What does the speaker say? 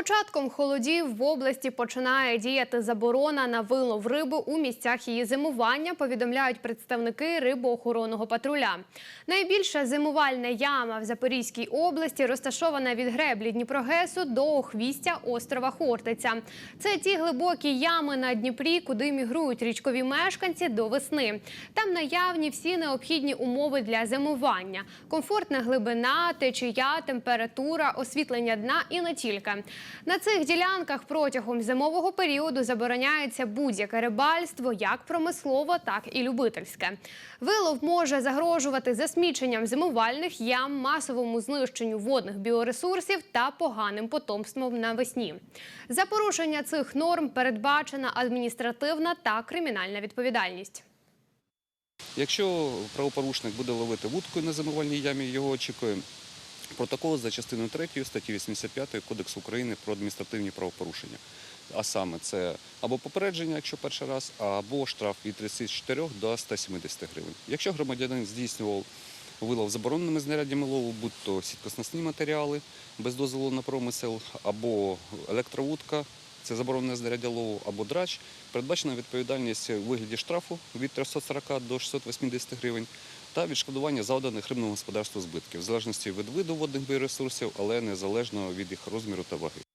Початком холодів в області починає діяти заборона на вилов риби у місцях її зимування, повідомляють представники рибоохоронного патруля. Найбільша зимувальна яма в Запорізькій області розташована від греблі Дніпрогесу до охвістя острова Хортиця. Це ті глибокі ями на Дніпрі, куди мігрують річкові мешканці до весни. Там наявні всі необхідні умови для зимування: комфортна глибина, течія, температура, освітлення дна і не тільки. На цих ділянках протягом зимового періоду забороняється будь-яке рибальство, як промислове, так і любительське. Вилов може загрожувати засміченням зимувальних ям, масовому знищенню водних біоресурсів та поганим потомством навесні. За порушення цих норм передбачена адміністративна та кримінальна відповідальність. Якщо правопорушник буде ловити вудкою на зимувальній ямі, його очікує протокол за частиною 3 статті 85 Кодексу України про адміністративні правопорушення. А саме це або попередження, якщо перший раз, або штраф від 34 до 170 гривень. Якщо громадянин здійснював вилов забороненими знаряддями лову, будь то сіткосносні матеріали без дозволу на промисел, або електровудка, це заборонене знаряддя лову, або драч, передбачена відповідальність у вигляді штрафу від 340 до 680 гривень та відшкодування завданих рибному господарству збитків, в залежності від виду водних біоресурсів, але незалежно від їх розміру та ваги.